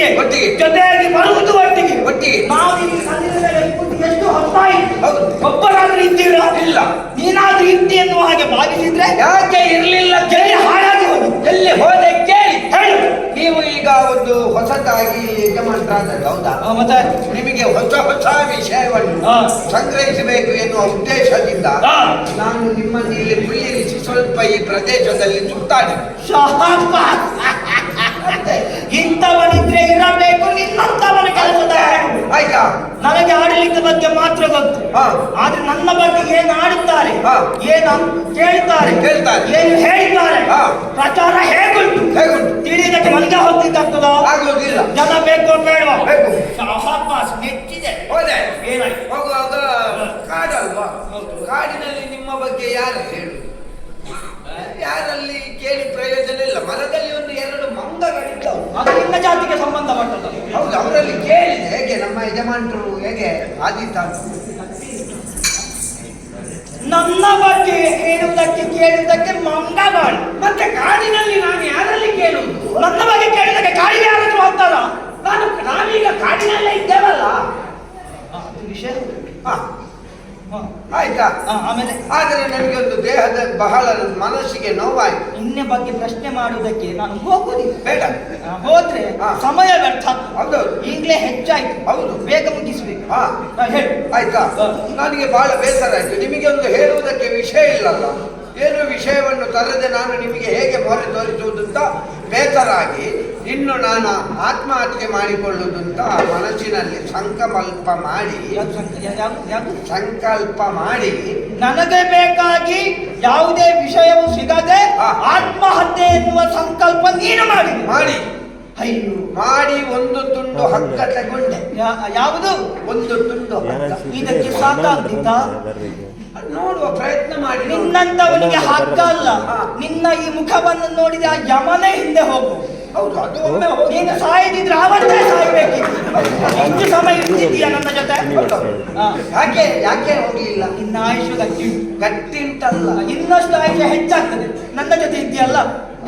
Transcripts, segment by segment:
ಒಟ್ಟಿಗೆ ಒಟ್ಟಿಗೆ. ಜೊತೆಯಾಗಿ ಬರುವುದು ಒಟ್ಟಿಗೆ ಒಟ್ಟಿಗೆ. ನಾವು ಇಲ್ಲಿ ಸಂದಿನ ಮೇಲೆ ಕೂತು ಎಷ್ಟು ಹೊತ್ತಾಯಿತು. ಒಬ್ಬರಾದ್ರೂ ಇದ್ದೀರಾ ಇಲ್ಲ. ನೀನಾದ್ರೂ ಇದ್ದಿ ಎನ್ನುವ ಹಾಗೆ ಭಾವಿಸಿದ್ರೆ ಯಾಕೆ ಇರಲಿಲ್ಲ ಕೇಳಿ ಹಾಳಾಗಿ ಎಲ್ಲಿ ಹೋದೆ ಕೇಳಿ ಹೇಳಿ ನೀವು ಈಗ ಒಂದು ಹೊಸದಾಗಿ ಯಜಮಾನರಾದದ್ದು ಹೌದಾ ಮತ್ತೆ ನಿಮಗೆ ಹೊಸ ಹೊಸ ವಿಷಯವನ್ನು. ಸಂಗ್ರಹಿಸಬೇಕು ಎನ್ನುವ ಉದ್ದೇಶದಿಂದ ನಾನು ನಿಮ್ಮನ್ನು ಇಲ್ಲಿ ಕುಳ್ಳಿರಿಸಿ ಸ್ವಲ್ಪ ಈ ಪ್ರದೇಶದಲ್ಲಿ ಸುತ್ತಾಡಿ. ಇಂಥವನಿದ್ರೆ ಇರಬೇಕು ನಿನ್ನಂಥವನ ಕೆಲಸದ. ಆಯ್ತಾ? ನನಗೆ ಆಡಳಿತ ಬಗ್ಗೆ ಮಾತ್ರ ಗೊತ್ತು. ಹಾ. ಆದ್ರೆ ನನ್ನ ಬಗ್ಗೆ ಏನು ಆಡುತ್ತಾರೆ? ಹಾ. ಏನು ಕೇಳ್ತಾರೆ? ಕೇಳ್ತಾರೆ. ಏನು ಹೇಳ್ತಾರೆ. ಪ್ರಚಾರ ಹೇಗುಂಟು? ಹೇಗುಂಟು? ತಿಳಿದಕ್ಕೆ ನನಗೆ ಹೋಗ್ಲಿಕ್ಕಾಗ್ತದ ಆಗೋದಿಲ್ಲ ಜನ ಬೇಕು ಬೇಡವಾ ಬೇಕು. ಶಾಬಾಸ್ ಮೆಚ್ಚಿದೆ ಹೋದೆ. ಏನಾಯ್ತು? ಹೋಗುವಾಗ ಕಾಡಲ್ವಾ? ಕಾಡಿನಲ್ಲಿ ನಿಮ್ಮ ಬಗ್ಗೆ ಯಾರು ಹೇಳು? ಯಾರಲ್ಲಿ ಕೇಳಿ ಪ್ರಯೋಜನ ಇಲ್ಲ. ಮರದಲ್ಲಿ ಒಂದು ಎರಡು ಮಂಗಗಳಿದ್ದವು. ಅದು ಜಾತಿಗೆ ಸಂಬಂಧಪಟ್ಟದ್ದು ಹೌದು ಅವರಲ್ಲಿ ಕೇಳಿದೆ. ಹೇಗೆ ನಮ್ಮ ಯಜಮಾನರು ಹೇಗೆ ಆದಿತ್ತ. ನನ್ನ ಬಗ್ಗೆ ಹೇಳುವುದಕ್ಕೆ ಕೇಳುವುದಕ್ಕೆ ಮಂಗಗಳು. ಮತ್ತೆ ಕಾಡಿನಲ್ಲಿ ನಾನು ಯಾರಲ್ಲಿ ಕೇಳುವುದು? ನನ್ನ ಬಗ್ಗೆ ಕೇಳಿದಕ್ಕೆ ಕಾಡಿಗೆ ಯಾರಾದ್ರೂ ಹೋಗ್ತಾರ? ನಾನು ನಾವೀಗ ಕಾಡಿನಲ್ಲೇ ಇದ್ದೇವಲ್ಲ ವಿಷಯ ಹಾ, ಹ. ಆಯ್ತಾ ಆಮೇಲೆ ಆದರೆ ನನಗೆ ಒಂದು ದೇಹದ ಬಹಳ ಮನಸ್ಸಿಗೆ ನೋವಾಯ್ತು. ನಿನ್ನೆ ಬಗ್ಗೆ ಪ್ರಶ್ನೆ ಮಾಡುವುದಕ್ಕೆ ನಾನು ಹೋಗುದಿಲ್ಲ ಬೇಡ. ಹೋದ್ರೆ ಸಮಯ ವ್ಯರ್ಥ. ಹೌದು ಈಗಲೇ ಹೆಚ್ಚಾಯ್ತು. ಹೌದು. ಬೇಗ ಮುಗಿಸ್ಬೇಕು. ಹಾ ಹೇಳಿ. ಆಯ್ತಾ? ನನಗೆ ಬಹಳ ಬೇಸರ ಆಯ್ತು ನಿಮಗೆ ಒಂದು ಹೇಳುವುದಕ್ಕೆ ವಿಷಯ ಇಲ್ಲಲ್ಲ? ಏನು ವಿಷಯವನ್ನು ತರದೆ ನಾನು ನಿಮಗೆ ಹೇಗೆ ಮೊರೆ ತೋರಿಸುವುದಂತ ಅಂತ ಬೇಸರ ಆಗಿ ಇನ್ನು ನಾನು ಆತ್ಮಹತ್ಯೆ ಮಾಡಿಕೊಳ್ಳುವುದು ಅಂತ ಮನಸ್ಸಿನಲ್ಲಿ ಸಂಕಲ್ಪ ಮಾಡಿ? ಸಂಕಲ್ಪ ಮಾಡಿ. ನನಗೆ ಬೇಕಾಗಿ ಯಾವುದೇ ವಿಷಯವು ಸಿಗದೆ. ಆತ್ಮಹತ್ಯೆ ಎನ್ನುವ ಸಂಕಲ್ಪ ನೀನು ಮಾಡಿ. ಮಾಡಿ. ಅಯ್ಯೋ. ಮಾಡಿ ಒಂದು ತುಂಡು ಹಗ್ಗ ತಗೊಂಡೆ. ಯಾವುದು? ಒಂದು ತುಂಡು ಇದಕ್ಕೆ ಸಾಕಾಗ್ತಿತ್ತ ನೋಡುವ ಪ್ರಯತ್ನ ಮಾಡಿ. ನಿನ್ನಂತವನಿಗೆ ಹಗ್ಗ ಅಲ್ಲ. ನಿನ್ನ ಈ ಮುಖವನ್ನು ನೋಡಿದ ಆ ಯಮನೇ ಹಿಂದೆ ಹೋಗು. ಹೌದು ಅದು ಒಮ್ಮೆ ಹೋಗಿ ನೀನು ಸಾಯದಿದ್ರೆ ಅವತ್ತೇ ಸಾಯ್ಬೇಕಿತ್ತು. ಹೆಚ್ಚು ಸಮಯ ಇರ್ತಿದ್ದೀಯ ನನ್ನ ಜೊತೆ? ಹಾ. ಯಾಕೆ ಯಾಕೆ ಹೋಗ್ಲಿಲ್ಲ? ನಿನ್ನ ಆಯುಷು ಗಟ್ಟಿ ಗಟ್ಟಿ ಉಂಟಲ್ಲ ಇನ್ನಷ್ಟು ಆಯುಷ್ಯ ಹೆಚ್ಚಾಗ್ತದೆ. ನನ್ನ ಜೊತೆ ಇದ್ದೀಯಲ್ಲ?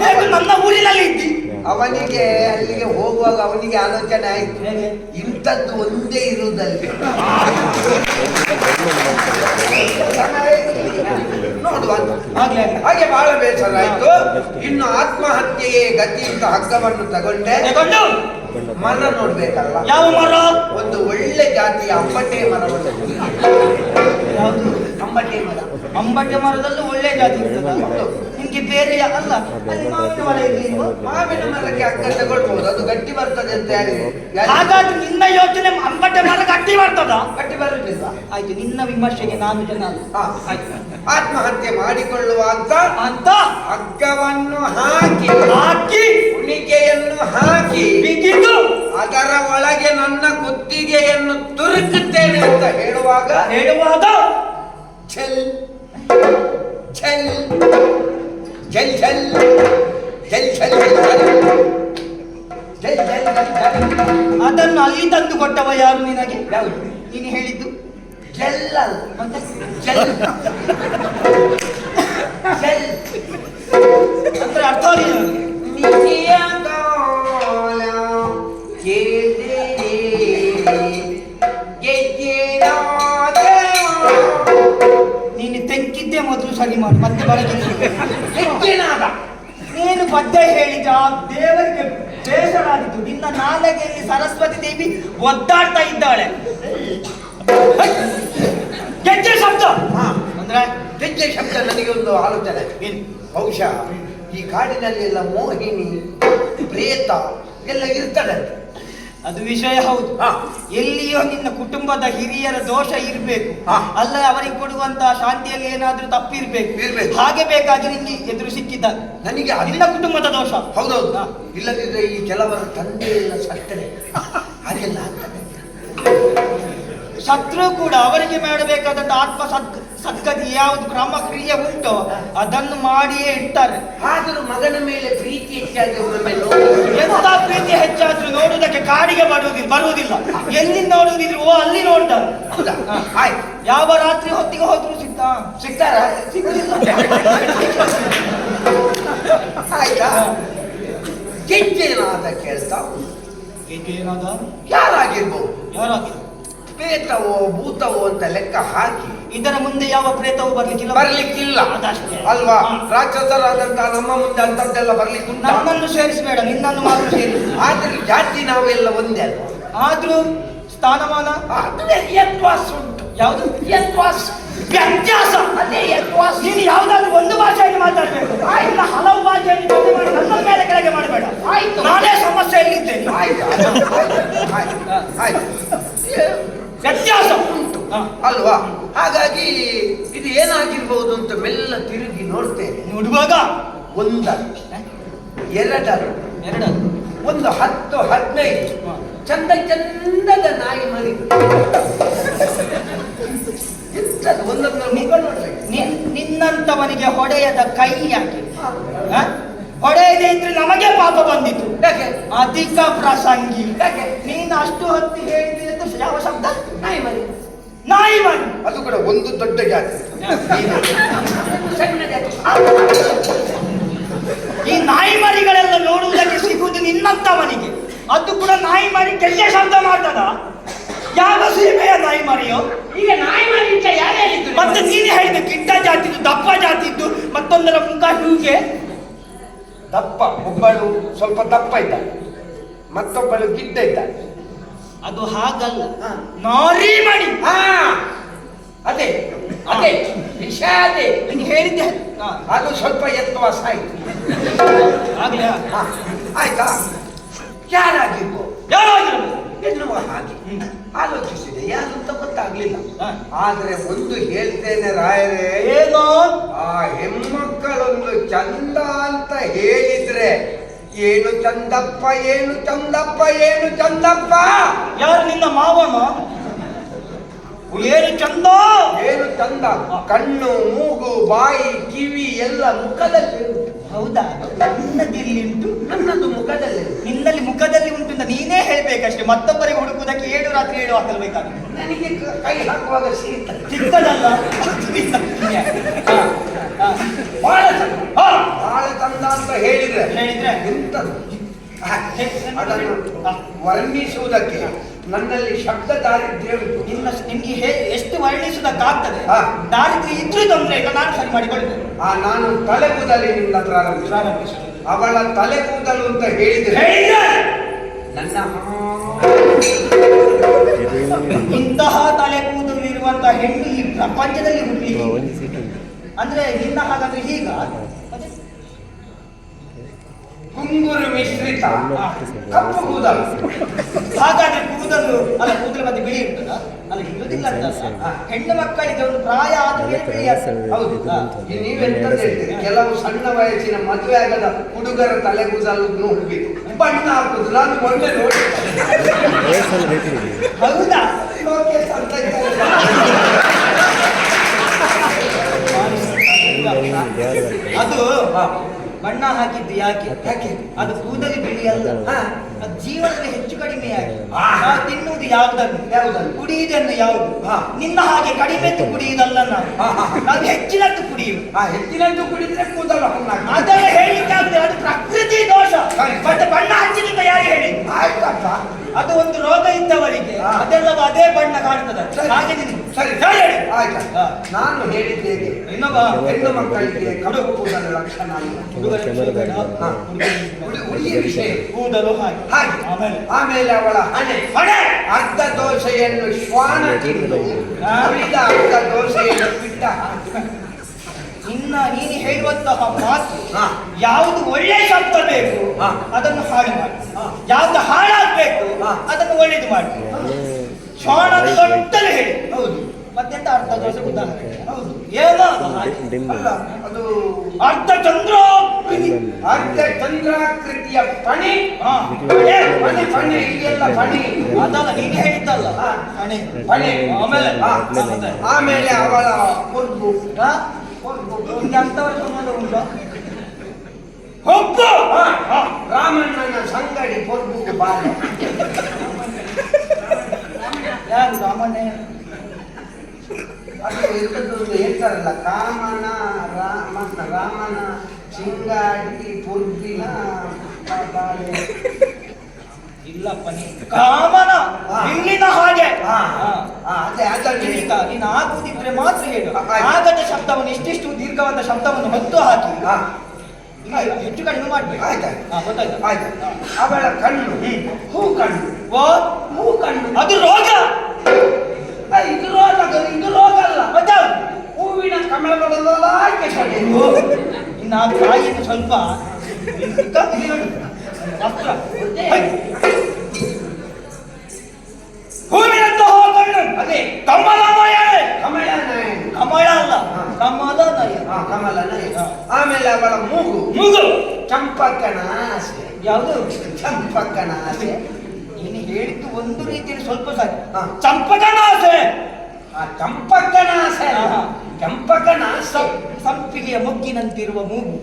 ಹೇಗೂ ನನ್ನ ಊರಿನಲ್ಲಿ ಇದ್ದಿ? ಅವನಿಗೆ ಅಲ್ಲಿಗೆ ಹೋಗುವಾಗ ಅವನಿಗೆ ಆಲೋಚನೆ ಆಯ್ತು. ಹೇಗೆ? ಇಂಥದ್ದು ಒಂದೇ ಇರುವುದಲ್ಲಿ. ಆಗ್ಲೇ ಹಾಗೆ ಬಹಳ ಬೇಸರ ಆಯ್ತು ಇನ್ನು ಆತ್ಮಹತ್ಯೆಯೇ ಗತಿ ಅಂತ ಹಗ್ಗವನ್ನು ತಗೊಂಡೆ. ತಗೊಂಡು. ಮರ ನೋಡ್ಬೇಕಲ್ಲ. ಯಾವ ಮರ? ಒಂದು ಒಳ್ಳೆ ಜಾತಿಯ ಅಂಬಟೆ ಮರವನ್ನು. ಅಂಬಟ್ಟೆ ಅಂಬಟೆ ಮರ. ಅಂಬಟೆ ಮರದಲ್ಲೂ ಒಳ್ಳೆ ಜಾತಿ ಇರ್ತದ ನಿಮ್ಗೆ ಬೇರೆ ಅಲ್ಲ ಅಲ್ಲಿ ಮಾವಿನ ಮರ ಇರ್ಲಿಲ್ವಾ ಮಾವಿನ ಮರಕ್ಕೆ ಅಕ್ಕ ತಗೊಳ್ಬಹುದು ಅದು ಗಟ್ಟಿ ಬರ್ತದೆ ಅಂತ ಯಾರು- ಹಾಗಾದ್ರೆ ನಿನ್ನ ಯೋಚನೆ ಅಂಬಟೆ ಮರ ಗಟ್ಟಿ ಬರ್ತದ? ಗಟ್ಟಿ ಬರುವುದಿಲ್ಲ ಆಯ್ತು ನಿನ್ನ ವಿಮರ್ಶೆಗೆ ನಾನು ಜನ ಆತ್ಮಹತ್ಯೆ ಮಾಡಿಕೊಳ್ಳುವಾಗ ಅಂತ ಹಗ್ಗವನ್ನು ಹಾಕಿ ಹಾಕಿ? ಕುಣಿಕೆಯನ್ನು ಹಾಕಿ ಬಿಗಿದು? ಅದರ ಒಳಗೆ ನನ್ನ ಕುತ್ತಿಗೆಯನ್ನು ತುರುಕುತ್ತೇನೆ ಅಂತ ಹೇಳುವಾಗ ಹೇಳುವಾಗ? ಛಲ್ झल झल झल झल झल ಅದನ್ನು ಅಲ್ಲಿ ತಂದು ಕೊಟ್ಟವ ಯಾರು ನಿನಗೆ? ನೀನು ಹೇಳಿದ್ದು? ಜೆಲ್ಲ ಜೆಲ್ ಅಂದ್ರೆ ಅರ್ಥ ಆಗಲಿಲ್ಲ ಮೊದಲು ಸರಿ ಮಾಡು ಮತ್ತೆ ಬಳಕೆ ನೀನು ಪದ್ಯ ಹೇಳಿದ ದೇವರಿಗೆ ಬೇಸರಾಗಿತ್ತು ನಿನ್ನ ನಾಲಗೆಯಲ್ಲಿ ಸರಸ್ವತಿ ದೇವಿ ಒದ್ದಾಡ್ತಾ ಇದ್ದಾಳೆ. ಗೆಜ್ಜೆ ಶಬ್ದ. ಅಂದ್ರೆ ಗೆಜ್ಜೆ ಶಬ್ದ ನನಗೆ ಒಂದು ಆಲೋಚನೆ. ಏನು? ಬಹುಶಃ ಈ ಕಾಡಿನಲ್ಲಿ ಎಲ್ಲ ಮೋಹಿನಿ ಪ್ರೇತ ಎಲ್ಲ ಇರ್ತಾಳೆ ಅದು ವಿಷಯ ಹೌದು. ಎಲ್ಲಿಯೋ ನಿನ್ನ ಕುಟುಂಬದ ಹಿರಿಯರ ದೋಷ ಇರಬೇಕು. ಅಲ್ಲ ಅವರಿಗೆ ಕೊಡುವಂತಹ ಶಾಂತಿಯಲ್ಲಿ ಏನಾದ್ರೂ ತಪ್ಪಿರ್ಬೇಕು. ಇರ್ಬೇಕು. ಹಾಗೆ ಬೇಕಾಗಿ ನಿನ್ಗೆ ಎದುರು ಸಿಕ್ಕಿದ್ದ. ನನಗೆ ನಿನ್ನ ಕುಟುಂಬದ ದೋಷ. ಹೌದೌದು. ಇಲ್ಲದಿದ್ರೆ ಈ ಕೆಲವರ ತಂದೆ ಎಲ್ಲ ಸತ್ತರೆ ಹಾಗೆಲ್ಲ ಆಗ್ತದೆ. ಶತ್ರು ಕೂಡ ಅವರಿಗೆ ಮಾಡಬೇಕಾದಂತ ಆತ್ಮ ಸದ್ ಸದ್ಗತಿ ಯಾವುದು? ಕ್ರಮ ಕ್ರಿಯೆ ಉಂಟೋ. ಅದನ್ನು ಮಾಡಿಯೇ ಇಡ್ತಾರೆ. ಆದರೂ ಮಗನ ಮೇಲೆ ಪ್ರೀತಿ ಹೆಚ್ಚಾಗಿ ಎಂತ ಪ್ರೀತಿ ಹೆಚ್ಚಾದ್ರೂ ನೋಡುವುದಕ್ಕೆ ಕಾಡಿಗೆ ಬರುವುದಿಲ್ಲ ಬರುವುದಿಲ್ಲ. ಎಲ್ಲಿ ನೋಡುವುದಿದ್ರು ಓ ಅಲ್ಲಿ ನೋಡ್ತಾರೆ. ಆಯ್ತು. ಯಾವ ರಾತ್ರಿ ಹೊತ್ತಿಗೆ ಹೋದ್ರು ಸಿಗ್ತಾ? ಸಿಗ್ತಾರ? ಸಿಗುದಿಲ್ಲ. ಆಯ್ತಾ? ಯಾರಾಗಿರ್ಬೋದು ಕೇಳ್ತಾ? ಯಾರಾಗಿರ್ಬೋದು? ಯಾರಾಗಿ ಪ್ರೇತವೋ ಭೂತವೋ ಅಂತ ಲೆಕ್ಕ ಹಾಕಿ ಇದರ ಮುಂದೆ ಯಾವ ಪ್ರೇತವೂ ಬರ್ಲಿಕ್ಕಿಲ್ಲ? ಬರ್ಲಿಕ್ಕಿಲ್ಲ. ಅದಷ್ಟೇ. ಅಲ್ವಾ? ರಾಕ್ಷಸರಾದಂತಹ ರಾಕ್ಷಸರಾದಂತ ನಮ್ಮ ಮುಂದೆ ಅಂತದ್ದೆಲ್ಲ ಬರ್ಲಿಕ್ಕೆ ನಮ್ಮನ್ನು ಸೇರಿಸಬೇಡ ನಿನ್ನನ್ನು ಮಾತ್ರ ಸೇರಿ ಆದ್ರೆ ಜಾತಿ ನಾವೆಲ್ಲ ಒಂದೇ ಅಲ್ವಾ? ಆದ್ರೂ ಸ್ಥಾನಮಾನ? ಅದೇ ಯತ್ವಾಸ್ ಉಂಟು. ಯಾವುದು? ಯತ್ವಾಸ. ವ್ಯತ್ಯಾಸ. ಅದೇ ಯತ್ವಾಸ. ನೀನು ಯಾವ್ದಾದ್ರು ಒಂದು ಭಾಷೆಯಲ್ಲಿ ಮಾತಾಡಬೇಕು. ಇಲ್ಲ ಹಲವು ಭಾಷೆಯಲ್ಲಿ ಜೊತೆ ಮಾಡಿ ನನ್ನ ಮೇಲೆ ಕೆಳಗೆ ಮಾಡಬೇಡ. ಆಯ್ತು. ನಾನೇ ಸಮಸ್ಯೆಯಲ್ಲಿದ್ದೇನೆ. ಆಯ್ತು, ಆಯ್ತು ಆಯ್ತು. ವ್ಯತ್ಯಾಸ ಉಂಟು. ಅಲ್ವಾ? ಹಾಗಾಗಿ ಇದು ಏನಾಗಿರ್ಬೋದು ಅಂತ ಮೆಲ್ಲ ತಿರುಗಿ ನೋಡ್ತೇನೆ. ನೋಡುವಾಗ? ಒಂದ ಎರಡರು ಎರಡರು ಒಂದು ಹತ್ತು ಹದಿನೈದು. ಚಂದ ಚಂದದ ನಾಯಿ ಮರಿ. ನಿನ್ನಂತವನಿಗೆ ಹೊಡೆಯದ ಕೈ ಯಾಕೆ? ಹೊಡೆಯದೆ ಇದ್ರೆ ನಮಗೆ ಪಾಪ ಬಂದಿತ್ತು ಯಾಕೆ? ಅಧಿಕ ಪ್ರಸಂಗಿ. ಯಾಕೆ? ನೀನು ಅಷ್ಟು ಹೊತ್ತು ಯಾವ ಶಬ್ದ? ನಾಯಿ ಮರಿ. ನಾಯಿ ಮರಿ. ಅದು ಕೂಡ ಒಂದು ದೊಡ್ಡ ಜಾತಿ. ಈ ನಾಯಿ ಮರಿಗಳೆಲ್ಲ ನೋಡುವುದಕ್ಕೆ ಸಿಗುವುದು ನಿನ್ನಂತವನಿಗೆ ಅದು ಕೂಡ ನಾಯಿ ಮರಿ ಕೆಟ್ಟ ಶಬ್ದ ಮಾಡ್ತದ ಯಾವ ಸೀಮೆಯ ನಾಯಿ ಮರಿಯೋ? ಈಗ ನಾಯಿ ಮರಿ ಅಂತ ಯಾರು ಹೇಳಿದ್ರು ಮತ್ತೆ ಸೀರೆ ಹೇಳಿದ ಕಿಟ್ಟ ಜಾತಿದ್ದು ದಪ್ಪ ಜಾತಿದ್ದು ಮತ್ತೊಂದರ ಮುಖ ಹೀಗೆ? ದಪ್ಪ ಒಬ್ಬಳು ಸ್ವಲ್ಪ ದಪ್ಪ ಇದ್ದ ಮತ್ತೊಬ್ಬಳು ಗಿಡ್ಡ ಇದ್ದ ಅದು ಹಾಗಲ್ಲ. ನಾರಿ ಮಣಿ ಅದೇ ಅದೇ. ವಿಷಯ ಅದೇ. ನಿಂಗೆ ಹೇಳಿದ್ದೆ. ಅದು ಸ್ವಲ್ಪ ಎತ್ತವಾಸ ಆಯ್ತು. ಆಗ್ಲೇ ಆಯ್ತಾ? ಯಾರಾಗಿರ್ಬೋದು? ಯಾರಾಗಿರ್ಬೋದು? ಎನ್ನುವ ಹಾಗೆ. ಆಲೋಚಿಸಿದೆ. ಯಾರು ಅಂತ ಗೊತ್ತಾಗ್ಲಿಲ್ಲ. ಆದ್ರೆ ಒಂದು ಹೇಳ್ತೇನೆ ರಾಯರೇ. ಏನೋ? ಆ ಹೆಣ್ಮಕ್ಕಳೊಂದು ಚಂದ ಅಂತ ಹೇಳಿದ್ರೆ ಏನು ಚಂದಪ್ಪ ಏನು ಚಂದಪ್ಪ ಏನು ಚಂದಪ್ಪ. ಯಾರು ನಿನ್ನ ಮಾವನ? ಏನು ಚಂದ? ಏನು ಚಂದ ಕಣ್ಣು ಮೂಗು ಬಾಯಿ ಕಿವಿ ಎಲ್ಲ ಮುಖದಲ್ಲಿ. ಹೌದಾ? ನಿನ್ನದಿಲ್ಲಿ ಉಂಟು ನನ್ನದು ಮುಖದಲ್ಲಿ ನಿನ್ನಲ್ಲಿ ಮುಖದಲ್ಲಿ ಉಂಟು ಅಂತ ನೀನೇ ಹೇಳ್ಬೇಕಷ್ಟೇ. ಮತ್ತೊಬ್ಬರಿಗೆ ಹುಡುಕುವುದಕ್ಕೆ ಏಳು ರಾತ್ರಿ ಏಳು ಹಾಕಲ್ಬೇಕಾಗುತ್ತೆ. ನನಗೆ ಕೈ ಹಾಕುವಾಗ ಚಿಕ್ಕದಲ್ಲ? ಬಹಳ ಅಂತ ಹೇಳಿದ್ರೆ ಹೇಳಿದ್ರೆ? ವರ್ಣಿಸುವುದಕ್ಕೆ ನನ್ನಲ್ಲಿ ಶಬ್ದ ದಾರಿದ್ರ್ಯ ಉಂಟು. ನಿನ್ನ ನಿಮ್ಗೆ ಹೇ ಎಷ್ಟು ವರ್ಣಿಸುವುದಕ್ಕಾಗ್ತದೆ. ದಾರಿದ್ರ್ಯ ಇದ್ರೂ ತೊಂದರೆ ಇಲ್ಲ ನಾನು ಸರಿ ಮಾಡಿಕೊಳ್ತೇನೆ ಆ ನಾನು ತಲೆ ಕೂದಲೇ ಪ್ರಾರಂಭಿಸ ಪ್ರಾರಂಭಿಸು. ಅವಳ ತಲೆ ಕೂದಲು ಅಂತ ಹೇಳಿದ್ರೆ ಹೇಳಿದ್ರೆ? ನನ್ನ ಇಂತಹ ತಲೆ ಕೂದಲು ಇರುವಂತಹ ಹೆಣ್ಣು ಈ ಪ್ರಪಂಚದಲ್ಲಿ ಹುಟ್ಟಿ ಅಂದ್ರೆ ನಿನ್ನ ಹಾಗಾದ್ರೆ ಈಗ? ಕುಂಗುರು ಮಿಶ್ರಿತ. ಕಪ್ಪು ಕೂದಲು. ಹಾಗಾದ್ರೆ ಕೂದಲು ಅಲ್ಲ ಕೂದಲು ಮತ್ತೆ ಬಿಳಿ ಇರ್ತದ ಅಲ್ಲ ಇರುದಿಲ್ಲ ಅಂತಲ್ಲ? ಹೆಣ್ಣು ಮಕ್ಕಳಿಗೆ ಒಂದು ಪ್ರಾಯ ಆದ ಮೇಲೆ ಬಿಳಿ. ಹೌದು ಹಾ. ಈ ನೀವೆಂತ ಹೇಳ್ತೀರಿ? ಕೆಲವು ಸಣ್ಣ ವಯಸ್ಸಿನ ಮದುವೆ ಆಗದ ಹುಡುಗರ ತಲೆ ಕೂದಲು ನೋಡ್ಬೇಕು ಬಣ್ಣ ಹಾಕುದು ನಾನು ಒಳ್ಳೆ ನೋಡಿ ಹೌದಾ? ಓಕೆ ಅಂತ ಅದು. ಬಣ್ಣ ಹಾಕಿದ್ದು ಯಾಕೆ ಯಾಕೆ? ಅದು ಕೂದಲು ಬಿಳಿ ಅಲ್ಲ. ಅದು ಜೀವನದಲ್ಲಿ ಹೆಚ್ಚು ಕಡಿಮೆ. ನಾವು ತಿನ್ನುವುದು ಯಾವುದನ್ನು ಯಾವುದನ್ನು? ಕುಡಿಯುವುದನ್ನು ಯಾವುದು ಹಾ. ನಿನ್ನ ಹಾಗೆ ಕಡಿಮೆತ್ತು ಕುಡಿಯುವುದಲ್ಲ ನಾವು. ನಾವು ಹೆಚ್ಚಿನದ್ದು ಕುಡಿಯುವುದು ಆ ಹೆಚ್ಚಿನದ್ದು ಕುಡಿದ್ರೆ ಕೂದಲು ಅದನ್ನು ಅದೆಲ್ಲ ಹೇಳಿಕ್ಕಾಗ್ತದೆ ಅದು ಪ್ರಕೃತಿ ದೋಷ. ಮತ್ತೆ ಬಣ್ಣ ಹಚ್ಚಿನಿಂದ ಯಾರು ಹೇಳಿ ಆಯ್ತಪ್ಪ ಅದು ಒಂದು ರೋಗ ಇದ್ದವರಿಗೆ ಅದೆಲ್ಲ ಅದೆಲ್ಲವೂ ಅದೇ ಬಣ್ಣ ಕಾಣ್ತದೆ. ಹಾಗೆ ನಿನಗೆ. ಸರಿ ಸರಿ ಹೇಳಿ. ಆಯ್ತಾ? ನಾನು ಹೇಳಿದ್ದೇನೆ ಇನ್ನೊಬ್ಬ ಹೆಣ್ಣು ಮಕ್ಕಳಿಗೆ ಕಡುಬು ಕೂದಲು ಲಕ್ಷಣ ಹುಡುಗಿಯ ವಿಷಯ. ಕೂದಲು ಹಾಗೆ. ಹಾಗೆ. ಆಮೇಲೆ. ಆಮೇಲೆ ಅವಳ ಹಣೆ. ಹಣೆ. ಅರ್ಧ ದೋಸೆಯನ್ನು ಶ್ವಾನ ತಿಂದು. ಉಳಿದ ಅರ್ಧ ದೋಸೆಯನ್ನು ಬಿಟ್ಟ ಇನ್ನ ನೀನು ಹೇಳುವಂತಹ ಮಾತು ಹಾ. ಯಾವುದು ಒಳ್ಳೆ ಶಬ್ದ ಬೇಕು. ಅದನ್ನು ಹಾಳು ಮಾಡಿ. ಹಾ. ಯಾವ್ದು ಹಾಳಾಗ್ಬೇಕು. ಅದನ್ನು ಒಳ್ಳೇದು ಮಾಡಿ. ಶ್ವಾನದ ದೊಡ್ಡಲು ಹೇಳಿ. ಹೌದು. ಮತ್ತೆಂತ ಅರ್ಧ ದೋಸೆ ಉದಾಹರಣೆ. ಹೌದು. ಏನೋ ಅದು ಅಲ್ಲ ಅದು ಅರ್ಧ ಚಂದ್ರ ಅರ್ಧ ಚಂದ್ರಾಕೃತಿಯ ಫಣಿ ಪಣಿ ಪಣಿ ಇದೆಲ್ಲ ಪಣಿ ಅದಲ್ಲ ನೀನು ಹೇಳಿದ್ದಲ್ಲ ಫಣಿ ಪಣಿ ಆಮೇಲೆ? ಆಮೇಲೆ ಅವಳ ಕೊರ್ಬು? ನಿಮ್ಗೆ ಅಂಥವ್ರ ಸಂಬಂಧ ಉಂಟಾ? ಹೊಪ್ಪು. ರಾಮಣ್ಣನ ಸಂಗಡಿ ಕೊರ್ಬು ಬಾಲ ಯಾರು ಸಾಮಾನ್ಯ ಅದು ಇರ್ತದ್ದು ಹೇಳ್ತಾರಲ್ಲ ಕಾಮನ ರಾಮನ ರಾಮನ ಶಿಂಗಾಡಿ ಪುರ್ಬಿನ ಇಲ್ಲಪ್ಪ ನೀ ಕಾಮನ. ಇಲ್ಲಿನ ಹಾಗೆ. ಅದೇ ಅದರಲ್ಲಿ ಈಗ ನೀನು ಆಗುದಿದ್ರೆ ಮಾತ್ರ ಹೇಳು. ಆಗದ ಶಬ್ದವನ್ನು ಇಷ್ಟಿಷ್ಟು ದೀರ್ಘವಾದ ಶಬ್ದವನ್ನು ಹೊತ್ತು ಹಾಕಿ. ಹೆಚ್ಚು ಕಣ್ಣು ಮಾಡ್ಬೇಕು ಆಯ್ತಾಯ್ತು. ಗೊತ್ತಾಯ್ತು. ಆಯ್ತು. ಅವಳ ಕಣ್ಣು. ಹೂ ಕಣ್ಣು. ಓ ಹೂ ಕಣ್ಣು. ಅದು ರೋಗ. ಇದು ರೋಗ ಅದು, ಇದು ರೋಗ ಅಲ್ಲ ಗೊತ್ತಾವ್ದು ಕೆಸಡೆ ಇನ್ನು ಆ ಕಾಯಿಯನ್ನು ಸ್ವಲ್ಪ ಇಕ್ಕ ಇಲ್ಲಿ ನೋಡಿ. ವಸ್ತ್ರ. ಹೈ. ಹೂವಿನಂತ ಹೋಗಣ್ಣು ಅದೇ ಕಮಲ ನಯನ ಕಮಲ ಅಲ್ಲ ಹಾ. ಕಮಲನಯ ಹಾ, ಕಮಲ ನಯನ ಆಮೇಲೆ ಅವಳ ಮೂಗು ಮೂಗು ಚಂಪಕನ ಆಸೆ ಯಾವುದು ಚಂಪಕನ ಆಸೆ ನೀನು ಹೇಳಿದ್ದು ಒಂದು ರೀತಿಯಲ್ಲಿ ಸ್ವಲ್ಪ ಸರಿ ಹಾ. ಚಂಪಕನಾಸೆ ಆ ಚಂಪಕನಾಸೆ ಹಾ. ಚಂಪಕನ ಸಂಪಿಗೆಯ ಮೊಗ್ಗಿನಂತಿರುವ ಮೂಗು.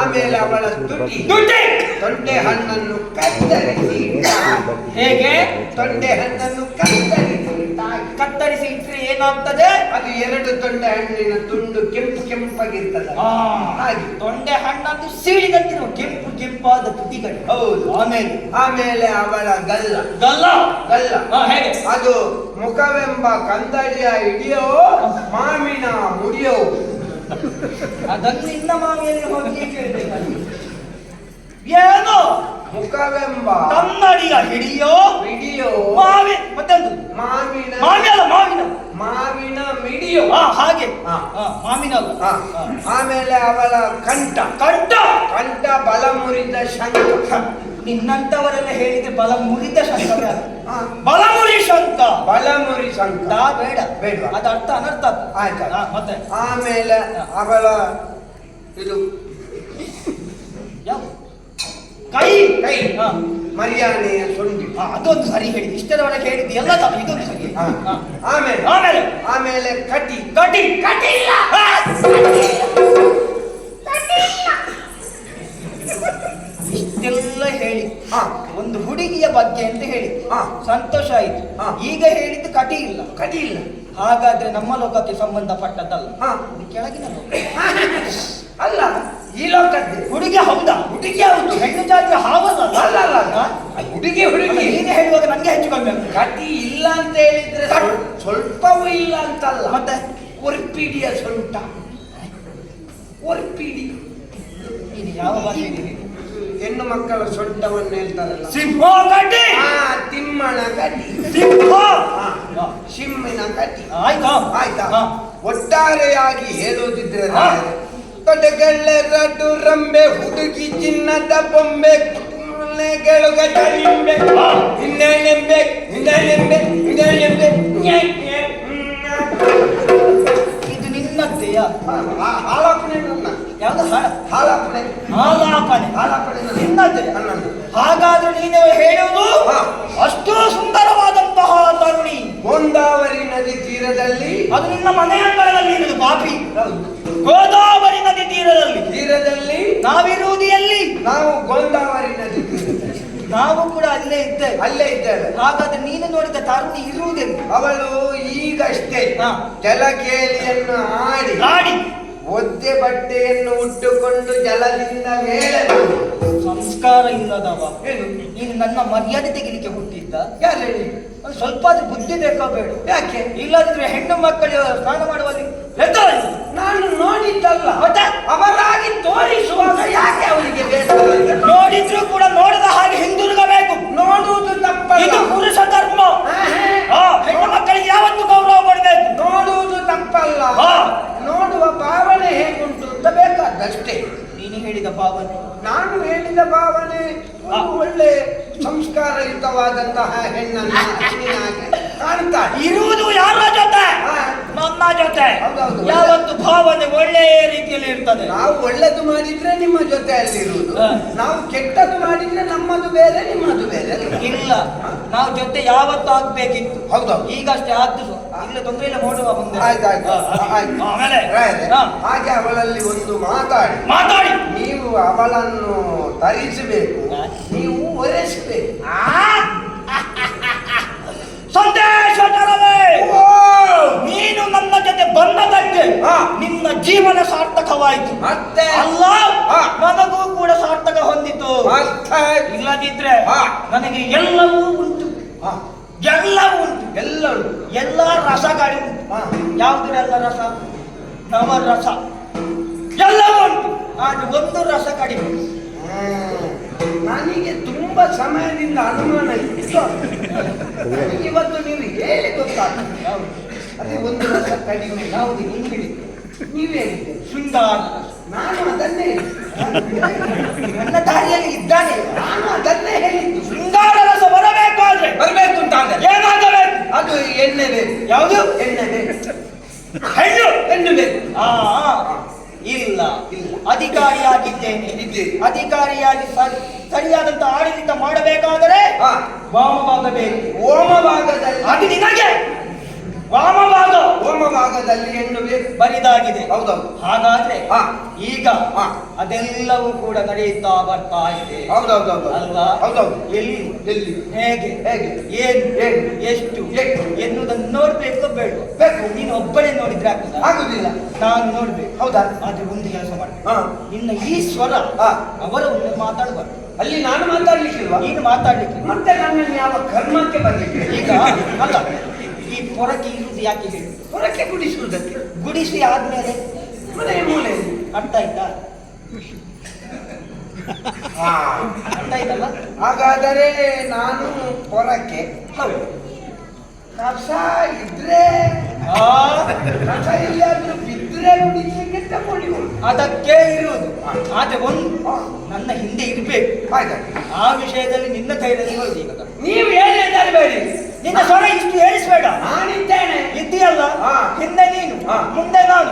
ಆಮೇಲೆ ಅವಳ ತುಟಿ. ದುಡ್ಡಿ ತೊಂಡೆ ಹಣ್ಣನ್ನು ಕತ್ತರಿಸಿ. ಹೇಗೆ? ತೊಂಡೆ ಹಣ್ಣನ್ನು ಕತ್ತರಿಸಿ. ಕತ್ತರಿಸಿ ಇಟ್ಟರೆ ಏನಾಗ್ತದೆ? ಅದು ಎರಡು ತೊಂಡೆ ಹಣ್ಣಿನ ತುಂಡು ಕೆಂಪು ಕೆಂಪಾಗಿರ್ತದೆ. ಹಾಗೆ. ತೊಂಡೆ ಹಣ್ಣನ್ನು ಸೀಳಿದಂತಿರುವ ಕೆಂಪು ಕೆಂಪಾದ ತುಟಿಗಳು ಹೌದು. ಆಮೇಲೆ? ಆಮೇಲೆ ಅವಳ ಗಲ್ಲ. ಗಲ್ಲ? ಗಲ್ಲ. ಅದು ಮುಖವೆಂಬ ಕಂದಳಿಯ ಹಿಡಿಯೋ ಮಾವಿನ ಮುಡಿಯೋ. ಅದನ್ನು ಇನ್ನ ಮಾವಿಯಲ್ಲಿ ಹೋಗಿ ಕೇಳಬೇಕು ಏನು? ಮುಖವೆಂಬ ಕನ್ನಡಿಯ ಹಿಡಿಯೋ ಹಿಡಿಯೋ ಮಾವಿ ಮತ್ತೊಂದು ಮಾವಿನ ಮಾವಿ ಅಲ್ಲ ಮಾವಿನ. ಮಾವಿನ ಮಿಡಿಯೋ. ಹಾ ಹಾಗೆ. ಮಾವಿನ ಅಲ್ಲ. ಆಮೇಲೆ ಅವಳ ಕಂಠ. ಕಂಠ! ಕಂಠ ಬಲ ಮುರಿದ ಶಂಕ ನಿನ್ನಂತವರೆಲ್ಲ ಹೇಳಿದ್ರೆ ಬಲ ಮುರಿದ ಶಂಕ ಹಾ. ಬಲ ಮುರಿ ಶಂಕ ಬಲ ಮುರಿ ಶಂಕ ದಾ ಬೇಡ. ಅದ ಅರ್ಥ ಅನರ್ಥ. ಆಯ್ತಾ ಮತ್ತೆ? ಆಮೇಲೆ ಅವಳ ಇದು ಯಾವ? ಕೈ ಕೈ. ಮರ್ಯಾದೆ ಸೊಂಡಿ ಅದೊಂದು ಸರಿ ಹೇಳಿ ಇಷ್ಟರವರೆಗೆ ಹೇಳಿದ್ದು ಎಲ್ಲ ತಪ್ಪು. ಇದೊಂದು ಸರಿ. ಆಮೇಲೆ? ಆಮೇಲೆ? ಆಮೇಲೆ ಕಟಿ. ಕಟಿ. ಕಟಿ ಇಲ್ಲ. ಇಷ್ಟೆಲ್ಲ ಹೇಳಿ. ಹಾ. ಒಂದು ಹುಡುಗಿಯ ಬಗ್ಗೆ ಅಂತ ಹೇಳಿ. ಹಾ. ಸಂತೋಷ ಆಯ್ತು. ಹಾ. ಈಗ ಹೇಳಿದ್ದು ಕಟಿ ಇಲ್ಲ. ಕಟಿ ಇಲ್ಲ. ಹಾಗಾದ್ರೆ ನಮ್ಮ ಲೋಕಕ್ಕೆ ಸಂಬಂಧಪಟ್ಟದ್ದಲ್ಲ. ಕೆಳಗಿನ ಲೋಕ. ಅಲ್ಲ ಈ ಲೋಕದ್ದು ಹುಡುಗಿ ಹೌದಾ? ಹುಡುಗಿ ಹೌದು ಹೆಣ್ಣು ಜಾತಿ ಹಾವಲ್ಲ ಅಲ್ಲ ಅಲ್ಲ? ಹುಡುಗಿ ಹುಡುಗಿ. ನೀನು ಹೇಳುವಾಗ ನಂಗೆ ಹೆಚ್ಚು ಕಮ್ಮಿ ಕಟ್ಟಿ ಕಟಿ ಇಲ್ಲ ಅಂತ ಹೇಳಿದ್ರೆ ಸ್ವಲ್ಪವೂ ಇಲ್ಲ ಅಂತಲ್ಲ. ಮತ್ತೆ? ಒರ್ಪಿಡಿಯ ಸೊಂಟ. ಒರ್ಪಿಡಿ. ಇದು ಯಾವ ಭಾಷೆ ಹೆಣ್ಣು ಮಕ್ಕಳ ಸೊಂಟವನ್ನು ಹೇಳ್ತಾರಲ್ಲ. ಸಿಂಹ ಗಡ್ಡಿ ಆ ತಿಮ್ಮಣ ಗಡ್ಡಿ ಸಿಂಹ. ಸಿಂಹಿನ ಗಡ್ಡಿ ಆಯ್ತಾ? ಆಯ್ತಾ. ಒಟ್ಟಾರೆಯಾಗಿ ಹೇಳೋದಿದ್ರೆ. ತೊಡೆಗಳೆರಡು ರಂಬೆ ಹುಡುಗಿ ಚಿನ್ನದ ಬೊಂಬೆ ಗೆಳುಗ ಗಳಿಂಬೆ ಹಾ. ಹಿಂದೆಳೆಂಬೆ ಹಿಂದೆಳೆಂಬೆ ಹಿಂದೆಳೆಂಬೆ ನ್ಯಾ, ನ್ಯಾ, ನ್ಯಾ. ಇದು ನಿನ್ನದ್ದೆಯಾ ಆ- ಹಾಲಾಪನೆ ನನ್ನ ಯಾವ್ದು ಹಾಲಾಪಣೆ ಹಾಲಾಪಣೆ ಹಾಲಾಪಣೆ ನನ್ನದು. ಹಾಗಾದ್ರೆ ನೀನು ಹೇಳುವುದು. ಅಷ್ಟು ಸುಂದರವಾದಂತಹ ತರುಣಿ ಗೋದಾವರಿ ನದಿ ತೀರದಲ್ಲಿ ಅದು ನಿನ್ನ ಮನೆಯ ಅಂಗಳದಲ್ಲಿ ಇರುವುದು ಪಾಪಿ. ಗೋದಾವರಿ ನದಿ ತೀರದಲ್ಲಿ. ತೀರದಲ್ಲಿ ನಾವಿರುವುದು ಎಲ್ಲಿ ನಾವು ಗೋದಾವರಿ ನದಿ ನಾವು ಕೂಡ ಅಲ್ಲೇ ಇದ್ದೇವೆ ಅಲ್ಲೇ ಇದ್ದೇವೆ. ಹಾಗಾದ್ರೆ ನೀನು ನೋಡಿದ ತರುಣಿ ಇರುವುದೆಂದು ಅವಳು ಈಗಷ್ಟೇ. ಜಲಕೇಲಿಯನ್ನು ಆಡಿ ಗಾಡಿ ಒದ್ದೆ ಬಟ್ಟೆಯನ್ನು ಉಟ್ಟುಕೊಂಡು ಜಲದಿಂದ ಮೇಲೆ. ಸಂಸ್ಕಾರ ಇಲ್ಲದವ ಏನು? ನೀನು ನನ್ನ ಮರ್ಯಾದೆ ತೆಗಿಲಿಕ್ಕೆ ಹುಟ್ಟಿದ್ದ? ಯಾರು ಹೇಳಿ? ಒಂದು ಸ್ವಲ್ಪ ಅದು ಬುದ್ಧಿ ಬೇಕೋ ಬೇಡ? ಯಾಕೆ? ಇಲ್ಲದಿದ್ರೆ ಹೆಣ್ಣು ಮಕ್ಕಳು ಸ್ನಾನ ಮಾಡುವಲ್ಲಿ. ನಾನು ನೋಡಿದ್ದಲ್ಲ? ಅವರಾಗಿ ತೋರಿಸುವಾಗ ಯಾಕೆ ಅವರಿಗೆ? ನೋಡಿದ್ರು ಕೂಡ ನೋಡದ ಹಾಗೆ ಹಿಂದಿರುಗಬೇಕು ನೋಡುವುದು ತಪ್ಪ ಇದು ಪುರುಷ ಧರ್ಮ. ಹೆಣ್ಣು ಮಕ್ಕಳಿಗೆ ಯಾವತ್ತು ಗೌರವ ಕೊಡಬೇಕು. ನೋಡುವುದು ತಪ್ಪಲ್ಲ ಹಾ. ನೋಡುವ ಭಾವನೆ ಹೇಗುಂಟು ಅಂತ ಬೇಕಾದಷ್ಟೇ ನೀನು ಹೇಳಿದ ಭಾವನೆ ನಾನು ಹೇಳಿದ ಭಾವನೆ. ಒಳ್ಳೆ ಸಂಸ್ಕಾರಯುತವಾದಂತಹ ಹೆಣ್ಣನ್ನು ಹೆಣ್ಣಿನ ಹಾಗೆ ಕಾಣ್ತಾಳೆ ಇರುವುದು ಯಾರ ಜೊತೆ? ನಮ್ಮ ಜೊತೆ. ಹೌದೌದು. ಯಾವತ್ತು ಭಾವನೆ ಒಳ್ಳೆಯ ರೀತಿಯಲ್ಲಿ ಇರ್ತದೆ. ನಾವು ಒಳ್ಳೇದು ಮಾಡಿದ್ರೆ ನಿಮ್ಮ ಜೊತೆಯಲ್ಲಿ ಇರುವುದು. ನಾವು ಕೆಟ್ಟದ್ದು ಮಾಡಿದ್ರೆ ನಮ್ಮದು ಬೇರೆ ನಿಮ್ಮದು ಬೇರೆ ಇಲ್ಲ. ನಾವು ಜೊತೆ ಯಾವತ್ತು ಆಗ್ಬೇಕಿತ್ತು. ಹೌದು ಈಗಷ್ಟೇ ಆದ್ದು ಇಲ್ಲ ತೊಂದ್ರೆ ಇಲ್ಲ ನೋಡುವ ಮುಂದೆ. ಆಮೇಲೆ? ಹಾಗೆ ಅವಳಲ್ಲಿ ಒಂದು ಮಾತಾಡಿ. ಮಾತಾಡಿ. ನೀವು ಅವಳನ್ನು ತರಿಸಬೇಕು. ನೀವು ಒರೆಸಬೇಕು. ಆ? ಸಂದೇಶ ತರಲೇ ಓ! ನೀನು ನನ್ನ ಜೊತೆ ಬಂದದಕ್ಕೆ. ನಿನ್ನ ಜೀವನ ಸಾರ್ಥಕವಾಯಿತು. ಮತ್ತೆ? ಅಲ್ಲ. ನನಗೂ ಕೂಡ ಸಾರ್ಥಕ ಹೊಂದಿತು. ಇಲ್ಲದಿದ್ರೆ. ನನಗೆ ಎಲ್ಲವೂ ಉಂಟು. ಎಲ್ಲವೂ ಉಂಟು. ಎಲ್ಲ ಉಂಟು. ಎಲ್ಲ ರಸಗಳು ಉಂಟು. ಯಾವುದರೆಲ್ಲ ರಸ? ನವರಸ. ಎಲ್ಲವೂ ಉಂಟು. ಆದ್ರೆ ಒಂದು ರಸ ಕಡಿಮೆ. ನನಗೆ ತುಂಬಾ ಸಮಯದಿಂದ ಅನುಮಾನ ಇತ್ತು ಇವತ್ತು ನೀನು ಹೇಳಿ ಗೊತ್ತಾಗ್ತದೆ? ಅದೇ ಒಂದು ರಸ ಕಡಿಮೆ ಯಾವುದು ನೀವು ಹೇಳಿದ್ದು. ನೀವು ಹೇಳಿದ್ದೆ. ಸುಂದರ ನಾನು ಅದನ್ನೇ ನನ್ನ ದಾರಿಯಲ್ಲಿ ಇದ್ದಾನೆ. ನಾನು ಅದನ್ನೇ ಹೇಳಿದ್ದು. ಶೃಂಗಾರ ರಸ ಬರಬೇಕಾದ್ರೆ ಬರಬೇಕು ಅಂತ ಅಂದ್ರೆ ಏನಾಗಬೇಕು ಅದು ಎಣ್ಣೆ ಬೇಕು. ಯಾವುದು? ಎಣ್ಣೆ ಬೇಕು. ಹೆಣ್ಣು ಬೇಕು. ಆ ಇಲ್ಲ ಇಲ್ಲ. ಅಧಿಕಾರಿಯಾಗಿದ್ದೇನೆ. ಇದ್ದೆ ಅಧಿಕಾರಿಯಾಗಿ ಸರಿಯಾದಂತಹ ಸರಿಯಾದಂತ ಆಡಳಿತ ಮಾಡಬೇಕಾದರೆ ಹಾ. ವಾಮವಾಗಬೇಕು. ಓಮ ಭಾಗದಲ್ಲಿ ಅದು ನಿನಗೆ ವಾಮಭಾಗ ಓಮ ಹೆಣ್ಣು ಬೇಕು ಬರಿದಾಗಿದೆ. ಹೌದೌದು. ಹಾಗಾದ್ರೆ. ಈಗ. ಅದೆಲ್ಲವೂ ಕೂಡ ನಡೆಯುತ್ತಾ ಬರ್ತಾ ಇದೆ. ಹೌದೌದೌದು. ಅಲ್ವಾ? ಹೌದೌದು. ಎಲ್ಲಿ? ಎಲ್ಲಿ? ಹೇಗೆ? ಹೇಗೆ? ಏನು? ಏನು? ಎಷ್ಟು? ಎಷ್ಟು? ಎನ್ನುವುದನ್ನು ನೋಡ್ಬೇಕು ಬೇಡ. ಬೇಕು. ನೀನು ಒಬ್ಬನೇ ನೋಡಿದ್ರೆ ಆಗುದಿಲ್ಲ ಆಗುದಿಲ್ಲ. ನಾನು ನೋಡ್ಬೇಕು. ಹೌದಾ? ಆದ್ರೆ ಒಂದು ಕೆಲಸ ಮಾಡಿ. ಹಾ. ಇನ್ನು ಈ ಸ್ವರ. ಅವರ ಒಂದು ಮಾತಾಡಬಾರ್ದು ಅಲ್ಲಿ ನಾನು ಮಾತಾಡ್ಲಿಕ್ಕಿಲ್ವಾ? ನೀನು ಮಾತಾಡ್ಲಿಕ್ಕೆ ಮತ್ತೆ ನನ್ನನ್ನು ಯಾವ ಕರ್ಮಕ್ಕೆ ಬರ್ಲಿಕ್ಕೆ ಈಗ ಅಲ್ಲ. ಪೊರಕೆ ಇರುವುದು ಯಾಕೆ ಹೇಳಿ? ಹೊರಕ್ಕೆ ಗುಡಿಸುವುದಕ್ಕೆ. ಗುಡಿಸಿ ಆದ್ಮೇಲೆ ಮನೆ ಮೂಲೆ. ಅರ್ಥ ಆಯ್ತಾ. ಅರ್ಥ ಆಯ್ತಲ್ಲ? ಹಾಗಾದರೆ ನಾನು ಹೊರಕ್ಕೆ ಹೌದು. ಕಸ ಇದ್ರೆ ಕಸ ಎಲ್ಲಿಯಾದ್ರೂ ಬಿದ್ರೆ ಕುಡಿಲಿಕ್ಕೆ ಅದಕ್ಕೆ ಇರುವುದು. ಆದ್ರೆ ಒಂದು ನನ್ನ ಹಿಂದೆ ಇರಬೇಕು. ಆಯ್ತಾ ಆ ವಿಷಯದಲ್ಲಿ ನಿನ್ನ ಧೈರ್ಯದಲ್ಲಿ ನಾನು. ನೀವು ಬೇಡಿ ನಿನ್ನ ಸ್ವರ ಇಷ್ಟು ಹೇಳಿಸ್ಬೇಡ. ನಾನಿದ್ದೇನೆ. ಇದ್ದೀಯಲ್ಲ. ಹಿಂದೆ ನೀನು. ಹಾ. ಮುಂದೆ ನಾನು.